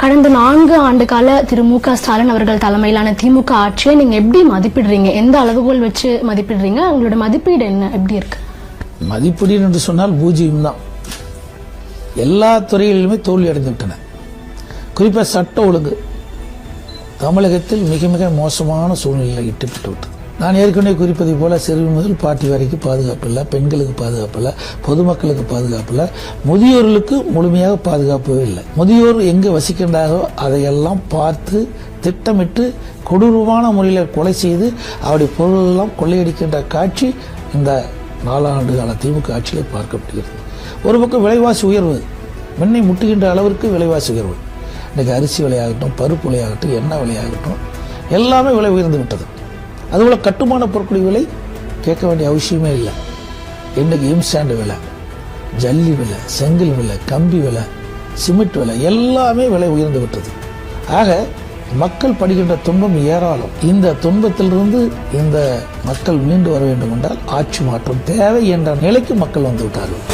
கடந்த நான்கு ஆண்டு கால திரு மு க ஸ்டாலின் அவர்கள் தலைமையிலான திமுக ஆட்சியை நீங்க எப்படி மதிப்பிடுறீங்க? எந்த அளவுகோல் வச்சு மதிப்பிடுறீங்க? உங்களோட மதிப்பீடு என்ன? எப்படி இருக்கு? மதிப்பீடு என்று சொன்னால் பூஜ்ஜியம் தான். எல்லா துறைகளிலுமே தோல்வி அடைந்துவிட்டன. குறிப்பாக சட்ட ஒழுங்கு. தமிழகத்தில் மிக மிக மோசமான சூழ்நிலையில் இட்டுப்பட்டு நான் ஏற்கனவே குறிப்பதை போல சிறு முதல் பாட்டி வரைக்கும் பாதுகாப்பு இல்லை பெண்களுக்கு பாதுகாப்பு இல்லை பொதுமக்களுக்கு பாதுகாப்பு இல்லை முதியோர்களுக்கு முழுமையாக பாதுகாப்பே இல்லை. முதியோர் எங்கே வசிக்கின்றாரோ அதையெல்லாம் பார்த்து திட்டமிட்டு கொடூரமான முறையில் கொலை செய்து அவருடைய பொருளெல்லாம் கொள்ளையடிக்கின்ற காட்சி இந்த நாலாண்டு கால திமுக ஆட்சியில் பார்க்கப்படுகிறது ஒரு பக்கம் விலைவாசி உயர்வு வெண்ணெய் முட்டுகின்ற அளவிற்கு விலைவாசி உயர்வு. இன்றைக்கு அரிசி விலையாகட்டும் பருப்பு விலையாகட்டும் எண்ணெய் விலையாகட்டும் எல்லாமே விலை உயர்ந்து விட்டது. அதுபோல் கட்டுமான பொருட்கள் விலை கேட்க வேண்டிய அவசியமே இல்லை. இன்றைக்கு இம்சாண்டு விலை ஜல்லி விலை செங்கல் விலை கம்பி விலை சிமெண்ட் விலை எல்லாமே விலை உயர்ந்து விட்டது. ஆக மக்கள் படுகின்ற துன்பம் ஏராளம். இந்த துன்பத்திலிருந்து இந்த மக்கள் மீண்டு வர வேண்டும் என்றால் ஆட்சி மாற்றம் தேவை என்ற நிலைக்கு மக்கள் வந்துவிட்டார்கள்.